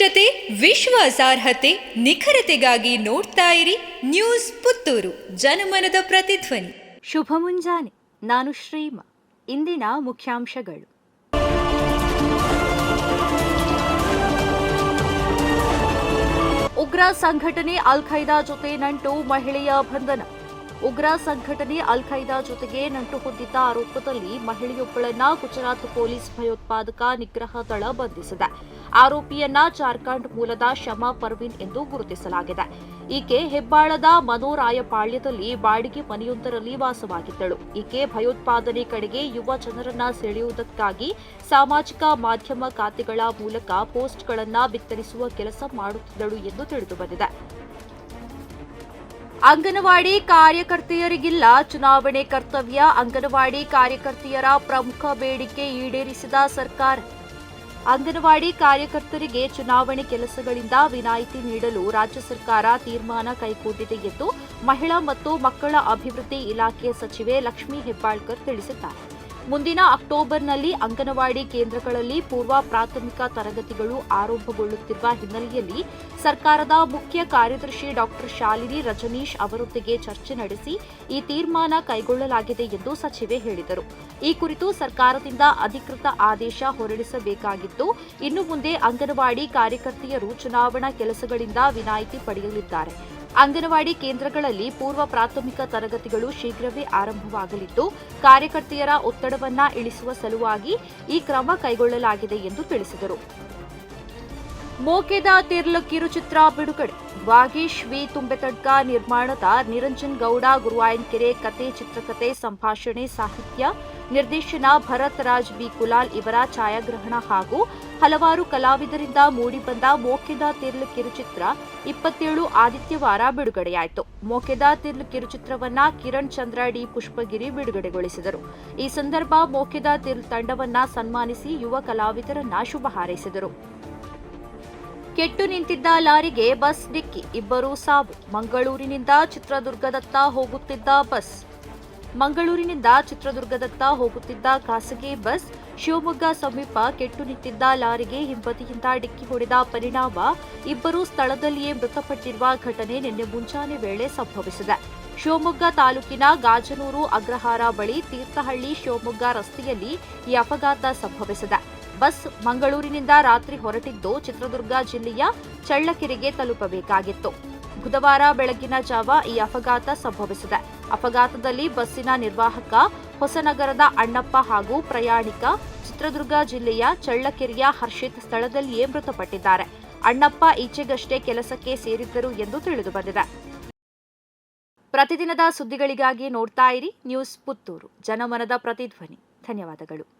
ವಸ್ತುನಿಷ್ಠತೆ ವಿಶ್ವಾಸಾರ್ಹತೆ ನಿಖರತೆಗಾಗಿ ನೋಡ್ತಾ ಇರಿ ನ್ಯೂಸ್ ಪುತ್ತೂರು. ಜನಮನದ ಪ್ರತಿಧ್ವನಿ. ಶುಭ ಮುಂಜಾನೆ. ನಾನು ಶ್ರೀಮ. ಇಂದಿನ ಮುಖ್ಯಾಂಶಗಳು. ಉಗ್ರ ಸಂಘಟನೆ ಅಲ್ ಖೈದಾ ಜೊತೆ ನಂಟು ಮಹಿಳೆಯ ಬಂಧನ. ಉಗ್ರ ಸಂಘಟನೆ ಅಲ್ ಖೈದಾ ಜೊತೆಗೆ ನಂಟು ಹೊಂದಿದ್ದ ಆರೋಪದಲ್ಲಿ ಮಹಿಳೆಯೊಬ್ಬಳನ್ನ ಗುಜರಾತ್ ಪೊಲೀಸ್ ಭಯೋತ್ಪಾದಕ ನಿಗ್ರಹ ದಳ ಬಂಧಿಸಿದೆ. ಆರೋಪಿಯನ್ನ ಜಾರ್ಖಂಡ್ ಮೂಲದ ಶಮಾ ಪರ್ವಿನ್ ಎಂದು ಗುರುತಿಸಲಾಗಿದೆ. ಈಕೆ ಹೆಬ್ಬಾಳದ ಮನೋರಾಯಪಾಳ್ಯದಲ್ಲಿ ಬಾಡಿಗೆ ಮನೆಯೊಂದರಲ್ಲಿ ವಾಸವಾಗಿದ್ದಳು. ಈಕೆ ಭಯೋತ್ಪಾದನೆ ಕಡೆಗೆ ಯುವ ಜನರನ್ನ ಸೆಳೆಯುವುದಕ್ಕಾಗಿ ಸಾಮಾಜಿಕ ಮಾಧ್ಯಮ ಖಾತೆಗಳ ಮೂಲಕ ಪೋಸ್ಟ್ಗಳನ್ನ ಬಿತ್ತರಿಸುವ ಕೆಲಸ ಮಾಡುತ್ತಿದ್ದಳು ಎಂದು ತಿಳಿದುಬಂದಿದೆ ಅಂಗನವಾಡಿ ಕಾರ್ಯಕರ್ತೆಯರಿಗಿಲ್ಲ. ಚುನಾವಣೆ ಕರ್ತವ್ಯ. ಅಂಗನವಾಡಿ ಕಾರ್ಯಕರ್ತೆಯರ ಪ್ರಮುಖ ಬೇಡಿಕೆ ಈಡೇರಿಸಿದ ಸರ್ಕಾರ. ಅಂಗನವಾಡಿ ಕಾರ್ಯಕರ್ತರಿಗೆ ಚುನಾವಣೆ ಕೆಲಸಗಳಿಂದ ವಿನಾಯಿತಿ ನೀಡಲು ರಾಜ್ಯ ಸರ್ಕಾರ ತೀರ್ಮಾನ ಕೈಗೊಂಡಿದೆ ಎಂದು ಮಹಿಳಾ ಮತ್ತು ಮಕ್ಕಳ ಅಭಿವೃದ್ಧಿ ಇಲಾಖೆ ಸಚಿವೆ ಲಕ್ಷ್ಮೀ ಹೆಬ್ಬಾಳ್ಕರ್ ತಿಳಿಸಿದ್ದಾರೆ. ಮುಂದಿನ ಅಕ್ಟೋಬರ್ನಲ್ಲಿ ಅಂಗನವಾಡಿ ಕೇಂದ್ರಗಳಲ್ಲಿ ಪೂರ್ವ ಪ್ರಾಥಮಿಕ ತರಗತಿಗಳು ಆರಂಭಗೊಳ್ಳುತ್ತಿರುವ ಹಿನ್ನೆಲೆಯಲ್ಲಿ ಸರ್ಕಾರದ ಮುಖ್ಯ ಕಾರ್ಯದರ್ಶಿ ಡಾಕ್ಟರ್ ಶಾಲಿನಿ ರಜನೀಶ್ ಅವರೊಂದಿಗೆ ಚರ್ಚೆ ನಡೆಸಿ ಈ ತೀರ್ಮಾನ ಕೈಗೊಳ್ಳಲಾಗಿದೆ ಎಂದು ಸಚಿವೆ ಹೇಳಿದರು. ಈ ಕುರಿತು ಸರ್ಕಾರದಿಂದ ಅಧಿಕೃತ ಆದೇಶ ಹೊರಡಿಸಬೇಕಾಗಿದ್ದು ಇನ್ನು ಮುಂದೆ ಅಂಗನವಾಡಿ ಕಾರ್ಯಕರ್ತೆಯರು ಚುನಾವಣಾ ಕೆಲಸಗಳಿಂದ ವಿನಾಯಿತಿ ಪಡೆಯಲಿದ್ದಾರೆ. ಅಂಗನವಾಡಿ ಕೇಂದ್ರಗಳಲ್ಲಿ ಪೂರ್ವ ಪ್ರಾಥಮಿಕ ತರಗತಿಗಳು ಶೀಘ್ರವೇ ಆರಂಭವಾಗಲಿದ್ದು, ಕಾರ್ಯಕರ್ತೆಯರ ಒತ್ತಡವನ್ನ ಇಳಿಸುವ ಸಲುವಾಗಿ ಈ ಕ್ರಮ ಕೈಗೊಳ್ಳಲಾಗಿದೆ ಎಂದು ತಿಳಿಸಿದರು. ಮೋಕೆದ ತಿರ್ಲು ಕಿರುಚಿತ್ರ ಬಿಡುಗಡೆ. ವಾಗೀಶ್ ವಿ. ತುಂಬೆತಡ್ಕ ನಿರ್ಮಾಣದ ನಿರಂಜನ್ ಗೌಡ ಗುರುವಾಯನ್ಕೆರೆ ಕತೆ ಚಿತ್ರಕಥೆ ಸಂಭಾಷಣೆ, ಸಾಹಿತ್ಯ, ನಿರ್ದೇಶನ ಭರತ್ ರಾಜ್ ಬಿ ಕುಲಾಲ್ ಇವರ ಛಾಯಾಗ್ರಹಣ ಹಾಗೂ ಹಲವಾರು ಕಲಾವಿದರಿಂದ ಮೂಡಿಬಂದ ಮೋಕೆದ ತಿರ್ಲು ಕಿರುಚಿತ್ರ ಇಪ್ಪತ್ತೇಳು ಆದಿತ್ಯವಾರ ಬಿಡುಗಡೆಯಾಯಿತು. ಮೋಕೆದ ತಿರ್ಲು ಕಿರುಚಿತ್ರವನ್ನ ಕಿರಣ್ ಚಂದ್ರ ಡಿ. ಪುಷ್ಪಗಿರಿ ಬಿಡುಗಡೆಗೊಳಿಸಿದರು. ಈ ಸಂದರ್ಭ ಮೋಕೆದ ತಿರ್ಲ್ ತಂಡವನ್ನ ಸನ್ಮಾನಿಸಿ ಯುವ ಕಲಾವಿದರನ್ನ ಶುಭ ಹಾರೈಸಿದರು. ಕೆಟ್ಟು ನಿಂತಿದ್ದ ಲಾರಿಗೆ ಬಸ್ ಡಿಕ್ಕಿ, ಇಬ್ಬರು ಸಾವು. ಮಂಗಳೂರಿನಿಂದ ಚಿತ್ರದುರ್ಗದತ್ತ ಹೋಗುತ್ತಿದ್ದ ಬಸ್. ಮಂಗಳೂರಿನಿಂದ ಚಿತ್ರದುರ್ಗದತ್ತ ಹೋಗುತ್ತಿದ್ದ ಖಾಸಗಿ ಬಸ್, ಶಿವಮೊಗ್ಗ ಸಮೀಪ ಕೆಟ್ಟು ನಿಂತಿದ್ದ ಲಾರಿಗೆ ಹಿಂಬದಿಯಿಂದ ಡಿಕ್ಕಿ ಹೊಡೆದ ಪರಿಣಾಮ ಇಬ್ಬರು ಸ್ಥಳದಲ್ಲಿಯೇ ಮೃತಪಟ್ಟಿರುವ ಘಟನೆ ನಿನ್ನೆ ಮುಂಜಾನೆ ವೇಳೆ ಸಂಭವಿಸಿದೆ. ಶಿವಮೊಗ್ಗ ತಾಲೂಕಿನ ಗಾಜನೂರು ಅಗ್ರಹಾರ ಬಳಿ ತೀರ್ಥಹಳ್ಳಿ ಶಿವಮೊಗ್ಗ ರಸ್ತೆಯಲ್ಲಿ ಈ ಅಪಘಾತ ಸಂಭವಿಸಿದೆ. ಬಸ್ ಮಂಗಳೂರಿನಿಂದ ರಾತ್ರಿ ಹೊರಟಿದ್ದು ಚಿತ್ರದುರ್ಗ ಜಿಲ್ಲೆಯ ಚಳ್ಳಕೆರೆಗೆ ತಲುಪಬೇಕಾಗಿತ್ತು. ಬುಧವಾರ ಬೆಳಗಿನ ಜಾವ ಈ ಅಪಘಾತ ಸಂಭವಿಸಿದೆ. ಅಪಘಾತದಲ್ಲಿ ಬಸ್ಸಿನ ನಿರ್ವಾಹಕ ಹೊಸನಗರದ ಅಣ್ಣಪ್ಪ ಹಾಗೂ ಪ್ರಯಾಣಿಕ ಚಿತ್ರದುರ್ಗ ಜಿಲ್ಲೆಯ ಚಳ್ಳಕೆರೆಯ ಹರ್ಷಿತ್ ಸ್ಥಳದಲ್ಲಿಯೇ ಮೃತಪಟ್ಟಿದ್ದಾರೆ. ಅಣ್ಣಪ್ಪ ಈಚೆಗಷ್ಟೇ ಕೆಲಸಕ್ಕೆ ಸೇರಿದ್ದರು ಎಂದು ತಿಳಿದುಬಂದಿದೆ ಪ್ರತಿದಿನದ ಸುದ್ದಿಗಳಿಗಾಗಿ ನೋಡ್ತಾ ಇರಿ ನ್ಯೂಸ್ ಪುತ್ತೂರು. ಜನಮನದ ಪ್ರತಿಧ್ವನಿ. ಧನ್ಯವಾದಗಳು.